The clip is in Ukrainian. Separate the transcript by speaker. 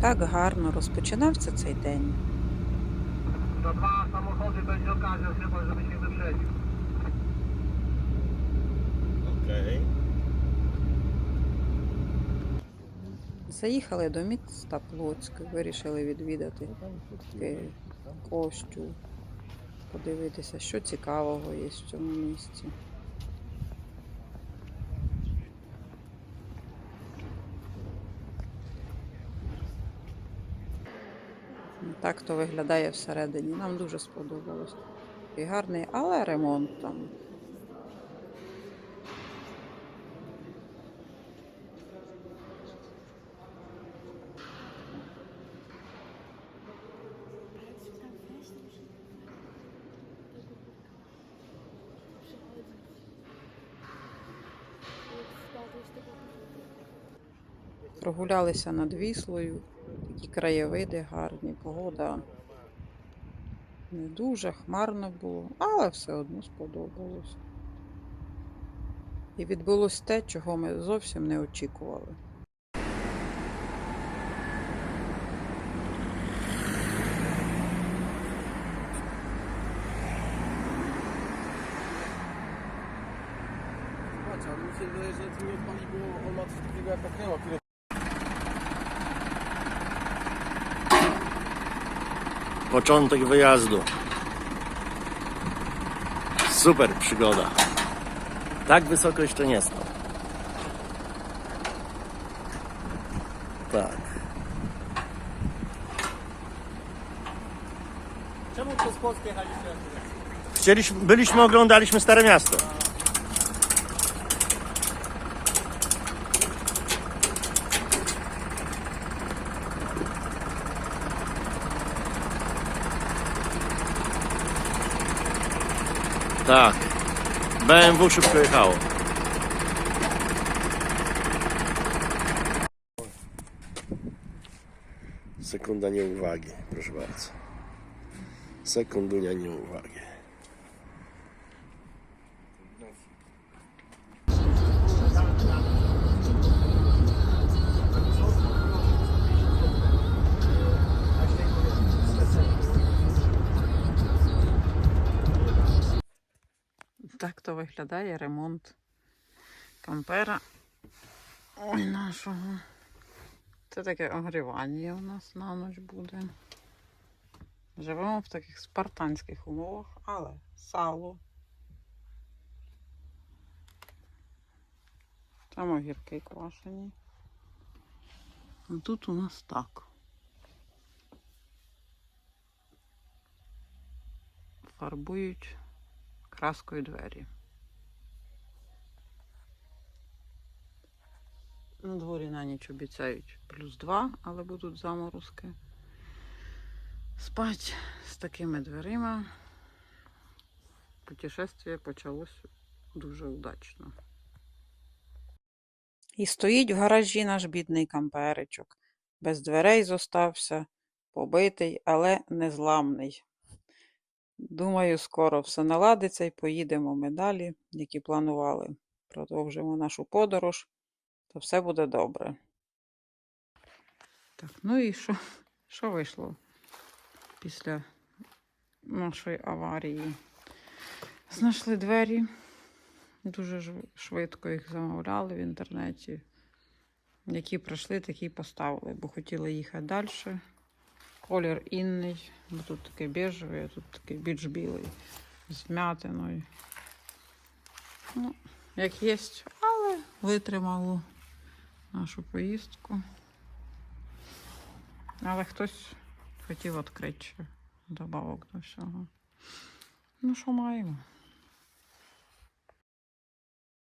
Speaker 1: Так гарно розпочинався цей день.
Speaker 2: Dwa samochody będzie okazja chyba, żebyś nie wyprzedził.
Speaker 3: Okej.
Speaker 1: Заїхали до міста Плоцьк, вирішили відвідати кощу, подивитися, що цікавого є в цьому місці. Так то виглядає всередині. Нам дуже сподобалось. І гарний, але ремонт там. Прогулялися над Віслою, такі краєвиди гарні, погода не дуже хмарно було, але все одно сподобалось. І відбулось те, чого ми зовсім не очікували.
Speaker 3: Patrz, ale mi się wydaje, że tu nie odpali, bo on coś. Początek wyjazdu. Super przygoda. Tak wysoko jeszcze nie stał. Tak.
Speaker 4: Czemu przez Polskę jechaliście?
Speaker 3: Chcieliśmy, byliśmy, oglądaliśmy Stare Miasto. Tak. BMW szybko jechało. Sekunda nieuwagi, proszę bardzo. Sekundunia nieuwagi.
Speaker 1: Так то виглядає ремонт кампера Ой, нашого. Це таке огрівання у нас на ніч буде. Живемо в таких спартанських умовах, але сало. Там огірки квашені. А тут у нас так. Фарбують краскою двері. На дворі на ніч обіцяють плюс 2, але будуть заморозки. Спать з такими дверима. Путешествие почалось дуже удачно. І стоїть в гаражі наш бідний камперичок. Без дверей зостався, побитий, але незламний. Думаю, скоро все наладиться і поїдемо ми далі, як і планували. Продовжимо нашу подорож, то все буде добре. Так, ну і що, що вийшло після нашої аварії? Знайшли двері. Дуже швидко їх замовляли в інтернеті. Які прийшли, такі поставили, бо хотіли їхати далі. Колір інний, бо тут такий бежевий, а тут такий більш білий з м'ятиною. Ну, як є, але витримало нашу поїздку. Але хтось хотів відкрити добавок до всього. Ну, що маємо?